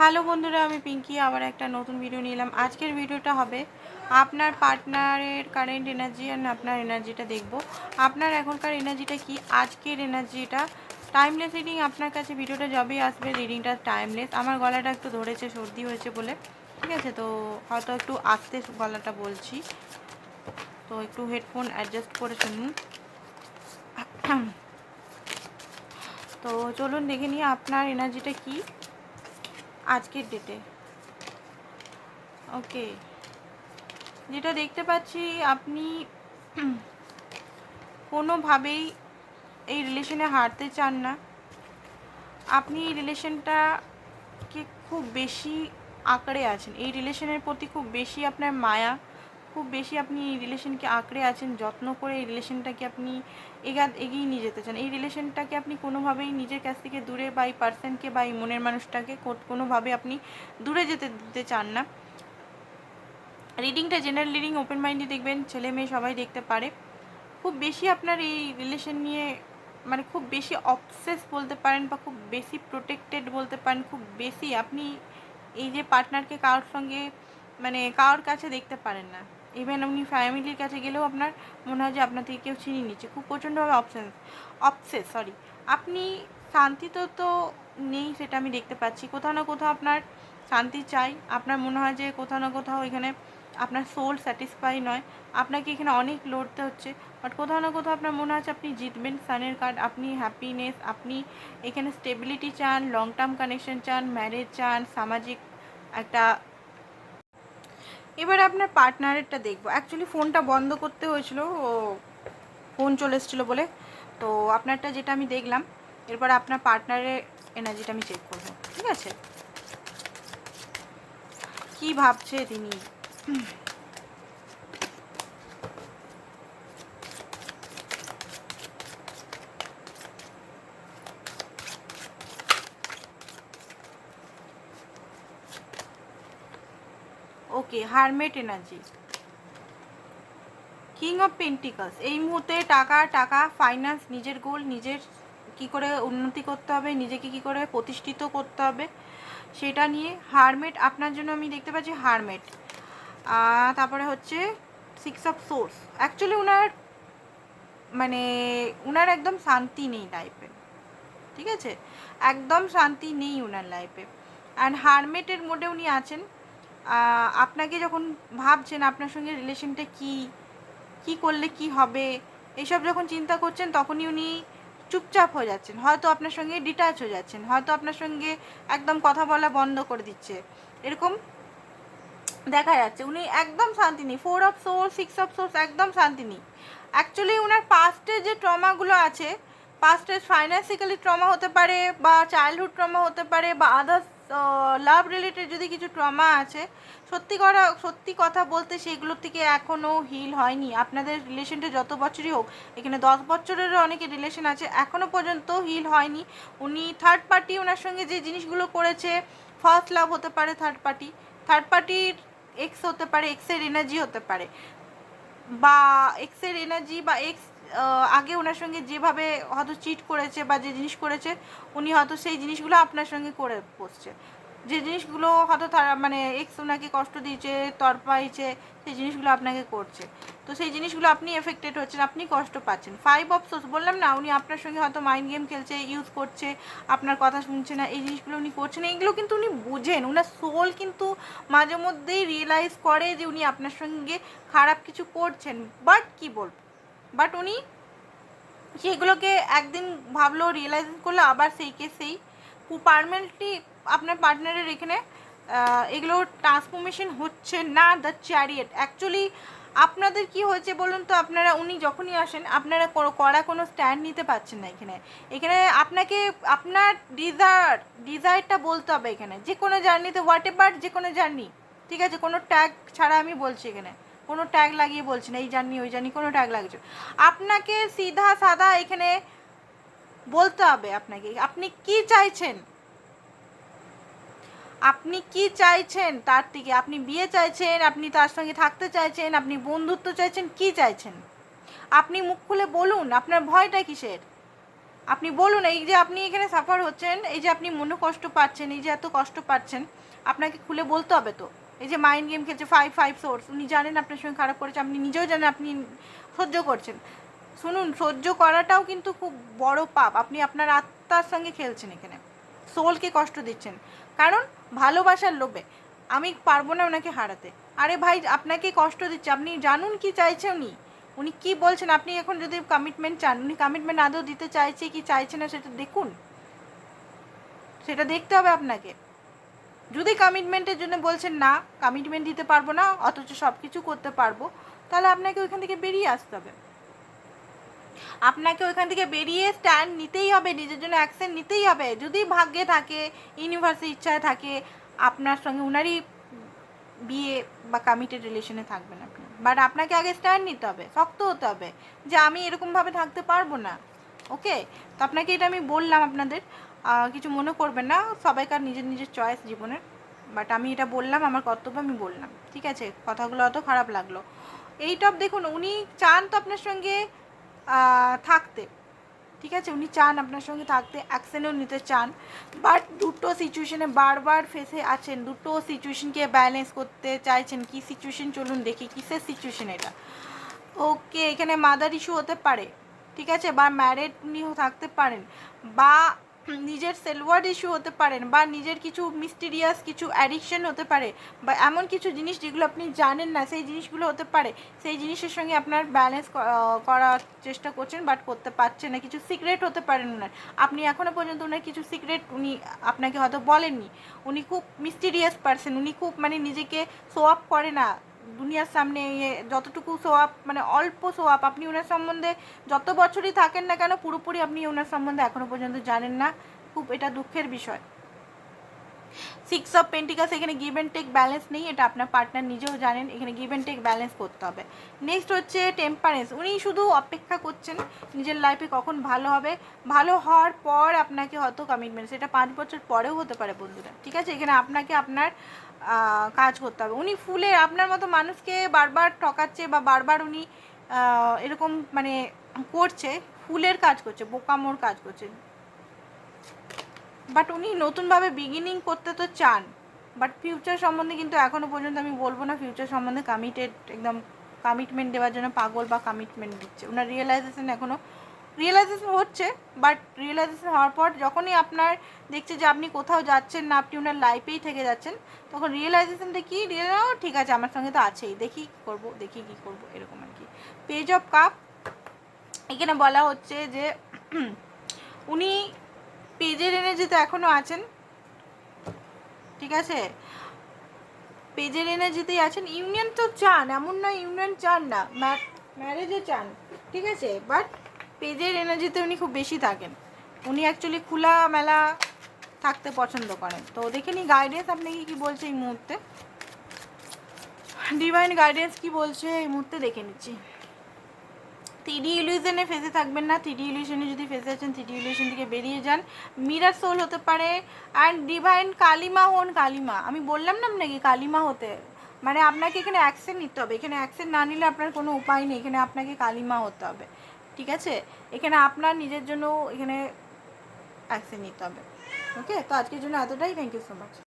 Hello বন্ধুরা, আমি পিঙ্কি, আবার একটা নতুন ভিডিও নিলাম। আজকের ভিডিওটা হবে আপনার পার্টনারের কারেন্ট এনার্জি আর আপনার এনার্জিটা দেখব। আপনার এখনকার এনার্জিটা কি? আজকের এনার্জিটা টাইমলেস রিডিং আপনার কাছে ভিডিওটা যবেই আসবে রিডিংটা টাইমলেস আমার গলাটা একটু ধরেছে, সর্দি হয়েছে বলে, ঠিক আছে? তো হয়তো একটু আস্তে গলাটা বলছি। তো একটু হেডফোন অ্যাডজাস্ট করে শুনুন। তো চলুন দেখে নিই আপনার এনার্জিটা কি। আজকের ডেটে ওকে যেটা দেখতে পাচ্ছি, আপনি কোনোভাবেই এই রিলেশনে হারতে চান না। আপনি এই রিলেশনটাকে খুব বেশি আঁকড়ে আছেন। এই রিলেশনের প্রতি খুব বেশি আপনার মায়া খুব বেশি আপনি এই রিলেশনকে আঁকড়ে আছেন, যত্ন করে এই রিলেশনটাকে আপনি এগা এগিয়ে নিয়ে যেতে চান। এই রিলেশনটাকে আপনি কোনোভাবেই নিজের কাছ থেকে দূরে বা এই পার্সনকে বা এই মনের মানুষটাকে কোনোভাবে আপনি দূরে যেতে দিতে চান না। রিডিংটা জেনারেল রিডিং ওপেন মাইন্ডে দেখবেন, ছেলে মেয়ে সবাই দেখতে পারে। খুব বেশি আপনার এই রিলেশন নিয়ে মানে খুব বেশি অবসেস বলতে পারেন বা খুব বেশি প্রোটেক্টেড বলতে পারেন, খুব বেশি আপনি এই যে পার্টনারকে কারোর সঙ্গে মানে কারোর কাছে দেখতে পারেন না। ইভেন আপনি ফ্যামিলির কাছে গেলেও আপনার মনে হয় যে আপনার থেকে কেউ চিনি নিচ্ছে। খুব প্রচণ্ডভাবে অপসেস অপসেস সরি আপনি শান্তি তো তো নেই সেটা আমি দেখতে পাচ্ছি। কোথাও না কোথাও আপনার শান্তি চাই। আপনার মনে হয় যে কোথাও না কোথাও এখানে আপনার সোল স্যাটিসফাই নয়। আপনাকে এখানে অনেক লড়তে হচ্ছে। বাট কোথাও না কোথাও আপনার মনে হচ্ছে আপনি জিতবেন। সানের কার্ড আপনি হ্যাপিনেস আপনি এখানে স্টেবিলিটি চান লং টার্ম কানেকশন চান ম্যারেজ চান, সামাজিক একটা এবার আপনার পার্টনারেরটা দেখব। অ্যাকচুয়ালি ফোনটা বন্ধ করতে হয়েছিল, ও ফোন চলে এসেছিল বলে। তো আপনারটা যেটা আমি দেখলাম, এরপর আপনার পার্টনারের এনার্জিটা আমি চেক করব, ঠিক আছে? কি ভাবছে তিনি? Okay hermit energy king of pentacles এই মুহূর্তে টাকা টাকা ফাইন্যান্স নিজের গোল নিজের কি করে উন্নতি করতে হবে, নিজেকে কি করে প্রতিষ্ঠিত করতে হবে, সেটা নিয়ে হারমেট আপনার জন্য আমি দেখতে পাচ্ছি হারমেট তারপরে হচ্ছে সিক্স অফ সোর্স অ্যাকচুয়ালি ওনার মানে ওনার একদম শান্তি নেই লাইফে ঠিক আছে? একদম শান্তি নেই ওনার লাইফে অ্যান্ড হারমেটের মোডে উনি আছেন আপনাকে যখন ভাবছেন আপনার সঙ্গে রিলেশনটা কি কি করলে কি হবে এইসব যখন চিন্তা করছেন তখনই উনি চুপচাপ হয়ে যাচ্ছেন। হয়তো আপনার সঙ্গে ডিটাচ হয়ে যাচ্ছেন, হয়তো আপনার সঙ্গে একদম কথা বলা বন্ধ করে দিচ্ছে। এরকম দেখা যাচ্ছে উনি একদম শান্তি নেই। Four of swords six of swords একদম শান্তি নেই। অ্যাকচুয়ালি ওনার পাস্টের যে ট্রমাগুলো আছে পাস্টের ফাইন্যান্সিক্যালি ট্রমা হতে পারে বা চাইল্ডহুড ট্রমা হতে পারে বা আদার্স লাভ রিলেটেড যদি কিছু ট্রমা আছে, সত্যি করা, সত্যি কথা বলতে সেগুলোর থেকে এখনও হিল হয়নি। আপনাদের রিলেশনটা যত বছরই হোক, এখানে দশ বছরেরও অনেকে রিলেশন আছে এখনও পর্যন্ত হিল হয়নি। উনি থার্ড পার্টি ওনার সঙ্গে যে জিনিসগুলো করেছে ফার্স্ট লাভ হতে পারে থার্ড পার্টি থার্ড পার্টির এক্স হতে পারে এক্সের এনার্জি হতে পারে। বা এক্সের এনার্জি বা এক্স আগে ওনার সঙ্গে যেভাবে হয়তো চিট করেছে বা যে জিনিস করেছে, উনি হয়তো সেই জিনিসগুলো আপনার সঙ্গে করে বসছে। যে জিনিসগুলো হয়তো তারা মানে এক্স ওনাকে কষ্ট দিয়েছে তরপাইছে সেই জিনিসগুলো আপনাকে করছে। তো সেই জিনিসগুলো আপনি এফেক্টেড হচ্ছেন, আপনি কষ্ট পাচ্ছেন। ফাইভ অফ সোর্স বললাম না, উনি আপনার সঙ্গে হয়তো মাইন্ড গেম খেলছে ইউজ করছে, আপনার কথা শুনছে না, এই জিনিসগুলো উনি করছেন, এইগুলো কিন্তু উনি বুঝেন। উনার সোল কিন্তু মাঝে মধ্যেই রিয়েলাইজ করে যে উনি আপনার সঙ্গে খারাপ কিছু করছেন। বাট কি বলব? বাট উনি সেগুলোকে একদিন ভাবলো রিয়েলাইজ করল, আবার সেই কে সেই। পারমানেন্টলি আপনার পার্টনারের এখানে এগুলো ট্রান্সফরমেশন হচ্ছে না দ্য চ্যারিয়েট অ্যাকচুয়ালি আপনাদের কি হয়েছে বলুন তো, আপনারা, উনি যখনই আসেন, আপনারা কড়া কোনো স্ট্যান্ড নিতে পারছেন না এখানে। এখানে আপনাকে, আপনার ডিজায়ার ডিজায়ারটা বলতে হবে এখানে। যে কোনো জার্নিতে হোয়াট এভার যে কোনো জার্নি ঠিক আছে? কোনো ট্যাগ ছাড়া আমি বলছি এখানে। কোনো ট্যাগ লাগিয়ে বলছি না, এই জার্নি ওই জার্নি কোনো ট্যাগ লাগছে। আপনাকে সিধা সাদা এখানে বলতে হবে আপনাকে, আপনি কি চাইছেন? আপনি কি চাইছেন তার থেকে? আপনি বিয়ে চাইছেন, আপনি তার সঙ্গে থাকতে চাইছেন, আপনি বন্ধুত্ব চাইছেন, কি চাইছেন? আপনি মুখ খুলে বলুন, আপনার ভয়টা কিসের? আপনি বলুন, এই যে আপনি এখানে সাফার হচ্ছেন, এই যে আপনি মনে কষ্ট পাচ্ছেন, এই যে এত কষ্ট পাচ্ছেন, আপনাকে খুলে বলতে হবে তো? এই যে মাইন্ড গেম খেলছে ফাইভ ফাইভ সোর্স উনি জানেন আপনার সঙ্গে খারাপ করেছে, আপনি নিজেও জানেন, আপনি সহ্য করছেন। শুনুন, সহ্য করাটাও কিন্তু খুব বড় পাপ। আপনি আপনার আত্মার সঙ্গে খেলছেন এখানে। সোলকে কষ্ট দিচ্ছেন। কারণ ভালোবাসার লোভে। আমি পারব না ওনাকে হারাতে। আরে ভাই, আপনাকে কষ্ট দিচ্ছে। আপনি জানুন কি চাইছে উনি। উনি কি বলছেন? আপনি এখন যদি কমিটমেন্ট চান, উনি কমিটমেন্ট আদৌ দিতে চাইছে কি চাইছে না, সেটা দেখুন। সেটা দেখতে হবে আপনাকে। যদি কমিটমেন্টের জন্য বলছেন, না কমিটমেন্ট দিতে পারব না, অথচ সব কিছু করতে পারব, তাহলে আপনাকে ওইখান থেকে বেরিয়ে আসতে হবে। আপনাকে ওইখান থেকে বেরিয়ে স্ট্যান্ড নিতেই হবে, নিজের জন্য অ্যাকশন নিতেই হবে। যদি ভাগ্যে থাকে ইউনিভার্সের ইচ্ছায় থাকে, আপনার সঙ্গে উনারই বিয়ে বা কমিটেড রিলেশনে থাকবেন আপনি। বাট আপনাকে আগে স্ট্যান্ড নিতে হবে, শক্ত হতে হবে যে আমি এরকমভাবে থাকতে পারব না। ওকে তো আপনাকে এটা আমি বললাম আপনাদের। কিছু মনে করবেন না, সবাইকার নিজের নিজের চয়েস জীবনের। বাট আমি এটা বললাম, আমার কর্তব্য আমি বললাম, ঠিক আছে? কথাগুলো অত খারাপ লাগল। এই টপ দেখুন, উনি চান তো আপনার সঙ্গে থাকতে, ঠিক আছে? উনি চান আপনার সঙ্গে থাকতে অ্যাকশনও নিতে চান। বাট দুটো সিচুয়েশনে বারবার ফেসে আছেন, দুটো সিচুয়েশনকে ব্যালেন্স করতে চাইছেন, কি সিচুয়েশন চলুন দেখি, কিসের সিচুয়েশন এটা? ওকে এখানে মাদার ইস্যু হতে পারে, ঠিক আছে? বা ম্যারেড উনিও থাকতে পারেন, বা নিজের সেলওয়ার্ড ইস্যু হতে পারেন বা নিজের কিছু মিস্টিরিয়াস কিছু অ্যাডিকশন হতে পারে বা এমন কিছু জিনিস যেগুলো আপনি জানেন না, সেই জিনিসগুলো হতে পারে। সেই জিনিসের সঙ্গে আপনার ব্যালেন্স করার চেষ্টা করছেন বাট করতে পারছেন না। কিছু সিক্রেট হতে পারেন ওনার আপনি এখনও পর্যন্ত ওনার কিছু সিক্রেট উনি আপনাকে হয়তো বলেননি। উনি খুব মিস্টিরিয়াস পারসন উনি খুব মানে নিজেকে শো আপ করে না। দুনিয়ার সামনে ইয়ে যতটুকু আপ মানে অল্প আপ আপনি ওনার সম্বন্ধে যত বছরই থাকেন না কেন, পুরোপুরি আপনি ওনার সম্বন্ধে এখনও পর্যন্ত জানেন না। খুব এটা দুঃখের বিষয়। সিক্স অফ পেন্টিকাস এখানে গিভ অ্যান্ড টেক ব্যালেন্স নেই, এটা আপনার পার্টনার নিজেও জানেন, এখানে গিভ অ্যান্ড টেক ব্যালেন্স করতে হবে। নেক্সট হচ্ছে টেম্পারেন্স উনি শুধু অপেক্ষা করছেন, নিজের লাইফে কখন ভালো হবে, ভালো হওয়ার পর আপনাকে হয়তো কমিটমেন্ট সেটা পাঁচ বছর পরেও হতে পারে বন্ধুরা, ঠিক আছে? এখানে আপনাকে আপনার কাজ করতে হবে। উনি ফুলে আপনার মতো মানুষকে বারবার ঠকাচ্ছে বা বারবার উনি এরকম মানে করছে, ফুলের কাজ করছে, বোকামোর কাজ করছে। বাট উনি নতুনভাবে বিগিনিং করতে তো চান বাট ফিউচার সম্বন্ধে কিন্তু এখনও পর্যন্ত আমি বলব না ফিউচার সম্বন্ধে কমিটেড একদম কমিটমেন্ট দেওয়ার জন্য পাগল বা কমিটমেন্ট দিচ্ছে। ওনার রিয়েলাইজেশন এখনও রিয়েলাইজেশন হচ্ছে বাট রিয়েলাইজেশন হওয়ার পর যখনই আপনার দেখছে যে আপনি কোথাও যাচ্ছেন না, আপনি ওনার লাইফেই থেকে যাচ্ছেন, তখন রিয়েলাইজেশনটা কি? রিয়েলাও ঠিক আছে, আমার সঙ্গে তো আছেই, দেখি কী করব, দেখি কী করব, এরকম আর কি পেজ অফ কাপ এখানে বলা হচ্ছে যে উনি পেজের এনার্জিতে এখনও আছেন, ঠিক আছে? পেজের এনার্জিতেই আছেন। ইউনিয়ন তো চান, এমন নয় ইউনিয়ন চান না ম্যারেজও চান, ঠিক আছে? বাট পেজের এনার্জিতে উনি খুব বেশি থাকেন। উনি অ্যাকচুয়ালি খোলা মেলা থাকতে পছন্দ করেন। তো দেখে নি গাইডেন্স আপনাকে কি বলছে এই মুহূর্তে। ডিভাইন গাইডেন্স কি বলছে এই মুহূর্তে দেখে নিচ্ছি। থ্রিডি ইলিউশনে ফেসে থাকবেন না। থ্রিডি ইলিউশনে যদি ফেসে আছেন থ্রিডি ইলিউশন থেকে বেরিয়ে যান। মিরার সোল হতে পারে। অ্যান্ড ডিভাইন কালিমা হন কালিমা। আমি বললাম না আপনাকে কালিমা হতে। মানে আপনাকে এখানে অ্যাকশন নিতে হবে। এখানে অ্যাকশন না নিলে আপনার কোনো উপায় নেই। এখানে আপনাকে কালিমা হতে হবে। ঠিক আছে? এখানে আপনার নিজের জন্য এখানে অ্যাকশন নিতে হবে। ওকে তো আজকের জন্য এতটাই। Thank you so much